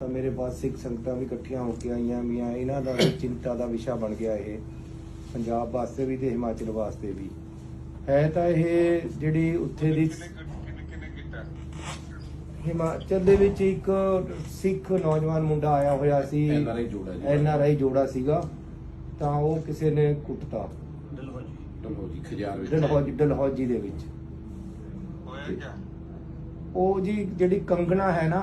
ਤਾਂ ਮੇਰੇ ਪਾਸ ਸਿੱਖ ਸੰਗਤਾਂ ਵੀ ਇਕੱਠੀਆਂ ਹੋ ਕੇ ਆਈਆਂ ਮੀਆਂ ਇਹਨਾਂ ਦਾ ਵੀ ਚਿੰਤਾ ਦਾ ਵਿਸ਼ਾ ਬਣ ਗਿਆ ਇਹ ਪੰਜਾਬ ਵਾਸਤੇ ਵੀ ਤੇ ਹਿਮਾਚਲ ਵਾਸਤੇ ਵੀ। ਹੈ ਤਾਂ ਇਹ ਜਿਹੜੀ ਉੱਥੇ ਦੀ ਹਿਮਾਚਲ ਦੇ ਵਿੱਚ ਇੱਕ ਸਿੱਖ ਨੌਜਵਾਨ ਮੁੰਡਾ ਆਇਆ ਹੋਇਆ ਸੀ। ਐਨ ਆਰ ਆਈ ਜੋੜਾ ਸੀਗਾ। ਤਾਂ ਉਹ ਕਿਸੇ ਨੇ ਕੁੱਟਤਾ। ਡਲਹੌਜੀ। ਖਜਾਰ ਵਿੱਚ। ਡਲਹੌਜੀ ਡਲਹੌਜੀ ਦੇ ਵਿੱਚ। ਉਹ ਜੀ ਜਿਹੜੀ ਕੰਗਣਾ ਹੈ ਨਾ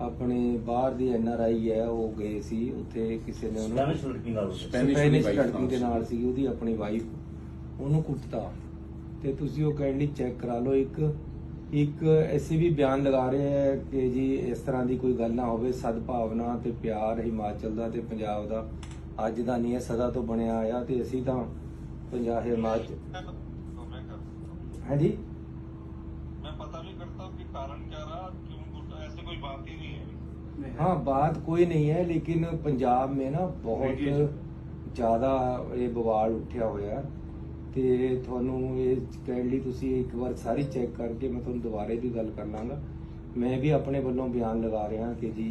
ਆਪਣੇ ਬਾਹਰ ਦੀ ਐਨ ਆਰ ਆਈ ਹੈ ਉਹ ਗਏ ਸੀ ਉੱਥੇ ਕਿਸੇ ਨੇ ਉਹਨੂੰ ਸਪੈਨਿਸ਼ ਲੜਕੀ ਨਾਲ ਸਪੈਨਿਸ਼ ਦੀ ਦੇ ਨਾਲ ਸੀ ਉਹਦੀ ਆਪਣੀ ਵਾਈਫ ਉਹਨੂੰ ਕੁੱਟਤਾ। ਤੇ ਤੁਸੀਂ ਉਹ ਕਾਈਂਡਲੀ ਚੈੱਕ ਕਰਾ ਲਓ ਇੱਕ ਇੱਕ ਅਸੀਂ ਵੀ ਬਿਆਨ ਲਗਾ ਰਹੇ ਹੈ ਕਿ ਜੀ ਇਸ ਤਰ੍ਹਾਂ ਦੀ ਕੋਈ ਗੱਲ ਨਾ ਹੋਵੇ ਸਦਭਾਵਨਾ ਤੇ ਪਿਆਰ ਹਿਮਾਚਲ ਦਾ ਤੇ ਪੰਜਾਬ ਦਾ ਅੱਜ ਦਾ ਨਹੀਂ ਹੈ ਸਦਾ ਤੋਂ ਬਣਿਆ ਆਇਆ ਤੇ ਅਸੀਂ ਤਾਂ ਪੰਜਾਬ ਹਿਮਾਚਲ ਹਾਂਜੀ? बात ही नहीं है हाँ बात कोई नहीं है लेकिन पंजाब में ना बहुत ਜ਼ਿਆਦਾ ਇਹ ਬਵਾਲ ਉੱਠਿਆ ਹੋਇਆ ਤੇ ਤੁਹਾਨੂੰ ਇਹ ਕਾਈਂਡਲੀ ਤੁਸੀਂ ਇੱਕ ਵਾਰ ਸਾਰੀ ਚੈੱਕ ਕਰਕੇ ਮੈਂ ਤੁਹਾਨੂੰ ਦੁਬਾਰੇ ਵੀ ਗੱਲ ਕਰ ਲਾਂਗਾ ਮੈਂ ਵੀ ਆਪਣੇ ਵੱਲੋਂ ਬਿਆਨ ਲਗਾ ਰਿਹਾ ਕਿ ਜੀ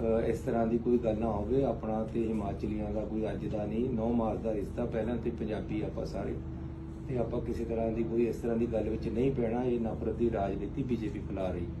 ਅ, ਇਸ ਤਰ੍ਹਾਂ ਦੀ ਕੋਈ ਗੱਲ ਨਾ ਹੋਵੇ ਆਪਣਾ ਤੇ ਹਿਮਾਚਲੀਆਂ ਦਾ ਕੋਈ ਅੱਜ ਦਾ ਨਹੀਂ ਨੌ ਮਾਸ ਦਾ ਰਿਸ਼ਤਾ ਪਹਿਲਾਂ ਤੇ ਪੰਜਾਬੀ ਆਪਾਂ ਸਾਰੇ ਤੇ ਆਪਾਂ ਕਿਸੇ ਤਰ੍ਹਾਂ ਦੀ ਕੋਈ ਇਸ ਤਰ੍ਹਾਂ ਦੀ ਗੱਲ ਵਿੱਚ ਨਹੀਂ ਪੈਣਾ ਇਹ ਨਫ਼ਰਤ ਦੀ ਰਾਜਨੀਤੀ ਬੀਜੇਪੀ फैला रही है